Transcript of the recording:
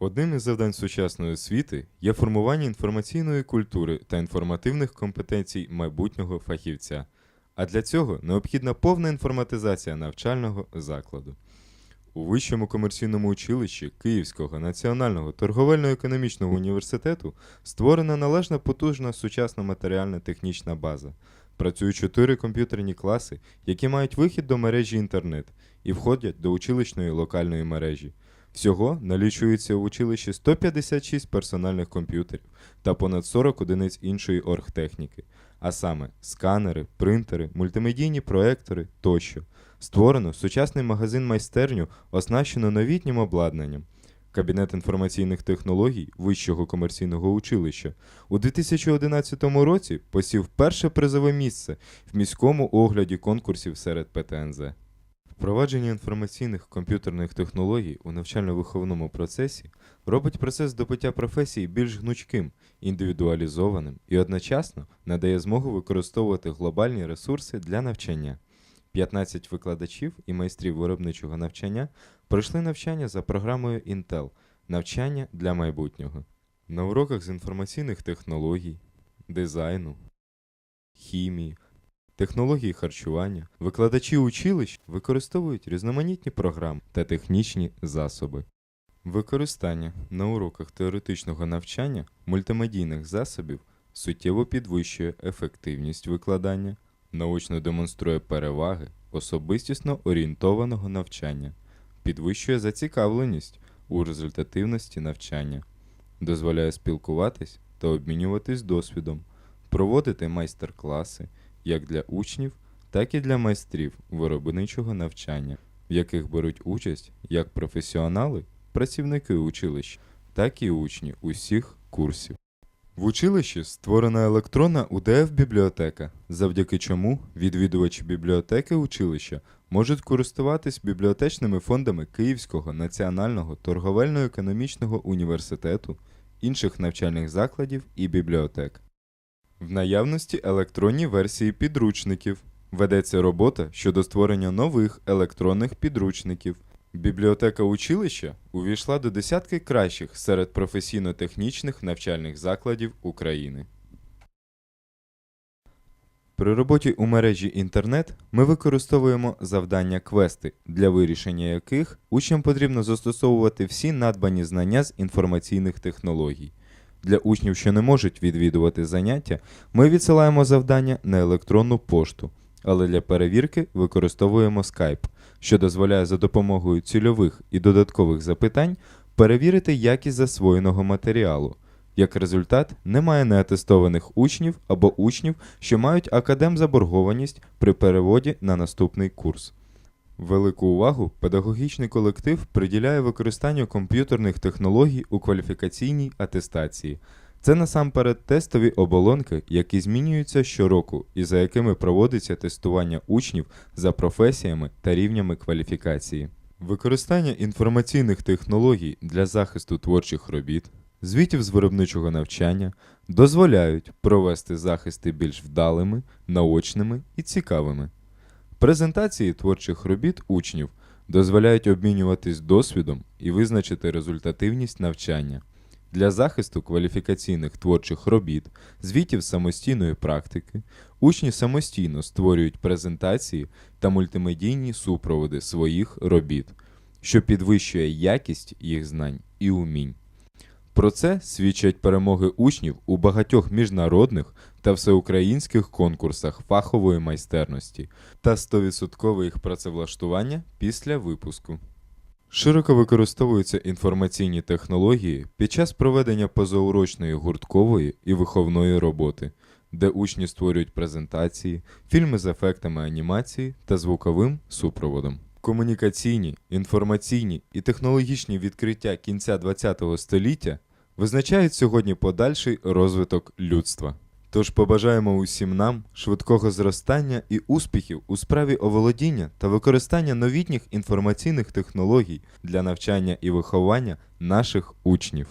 Одним із завдань сучасної освіти є формування інформаційної культури та інформативних компетенцій майбутнього фахівця. А для цього необхідна повна інформатизація навчального закладу. У Вищому комерційному училищі Київського національного торговельно-економічного університету створена належна потужна сучасна матеріально-технічна база. Працюють чотири комп'ютерні класи, які мають вихід до мережі інтернет і входять до училищної локальної мережі. Всього налічується в училищі 156 персональних комп'ютерів та понад 40 одиниць іншої оргтехніки, а саме сканери, принтери, мультимедійні проектори тощо. Створено сучасний магазин майстерню, оснащено новітнім обладнанням. Кабінет інформаційних технологій Вищого комерційного училища у 2011 році посів перше призове місце в міському огляді конкурсів серед ПТНЗ. Впровадження інформаційних комп'ютерних технологій у навчально-виховному процесі робить процес здобуття професії більш гнучким, індивідуалізованим і одночасно надає змогу використовувати глобальні ресурси для навчання. 15 викладачів і майстрів виробничого навчання пройшли навчання за програмою Intel Навчання для майбутнього. На уроках з інформаційних технологій, дизайну, хімії, технології харчування викладачі училищ використовують різноманітні програми та технічні засоби. Використання на уроках теоретичного навчання мультимедійних засобів суттєво підвищує ефективність викладання, наочно демонструє переваги особистісно орієнтованого навчання, підвищує зацікавленість у результативності навчання, дозволяє спілкуватись та обмінюватись досвідом, проводити майстер-класи як для учнів, так і для майстрів виробничого навчання, в яких беруть участь як професіонали, працівники училищ, так і учні усіх курсів. В училищі створена електронна УДФ-бібліотека, завдяки чому відвідувачі бібліотеки училища можуть користуватись бібліотечними фондами Київського національного торговельно-економічного університету, інших навчальних закладів і бібліотек. В наявності електронні версії підручників. Ведеться робота щодо створення нових електронних підручників. Бібліотека училища увійшла до десятки кращих серед професійно-технічних навчальних закладів України. При роботі у мережі інтернет ми використовуємо завдання квести, для вирішення яких учням потрібно застосовувати всі надбані знання з інформаційних технологій. Для учнів, що не можуть відвідувати заняття, ми відсилаємо завдання на електронну пошту, але для перевірки використовуємо Skype, що дозволяє за допомогою цільових і додаткових запитань перевірити якість засвоєного матеріалу. Як результат, немає неатестованих учнів або учнів, що мають академзаборгованість при переводі на наступний курс. Велику увагу педагогічний колектив приділяє використанню комп'ютерних технологій у кваліфікаційній атестації. Це насамперед тестові оболонки, які змінюються щороку і за якими проводиться тестування учнів за професіями та рівнями кваліфікації. Використання інформаційних технологій для захисту творчих робіт, звітів з виробничого навчання дозволяють провести захисти більш вдалими, наочними і цікавими. Презентації творчих робіт учнів дозволяють обмінюватись досвідом і визначити результативність навчання. Для захисту кваліфікаційних творчих робіт, звітів самостійної практики, учні самостійно створюють презентації та мультимедійні супроводи своїх робіт, що підвищує якість їх знань і умінь. Про це свідчать перемоги учнів у багатьох міжнародних та всеукраїнських конкурсах фахової майстерності та 100% їх працевлаштування після випуску. Широко використовуються інформаційні технології під час проведення позаурочної гурткової і виховної роботи, де учні створюють презентації, фільми з ефектами анімації та звуковим супроводом. Комунікаційні, інформаційні і технологічні відкриття кінця ХХ століття визначають сьогодні подальший розвиток людства. Тож побажаємо усім нам швидкого зростання і успіхів у справі оволодіння та використання новітніх інформаційних технологій для навчання і виховання наших учнів.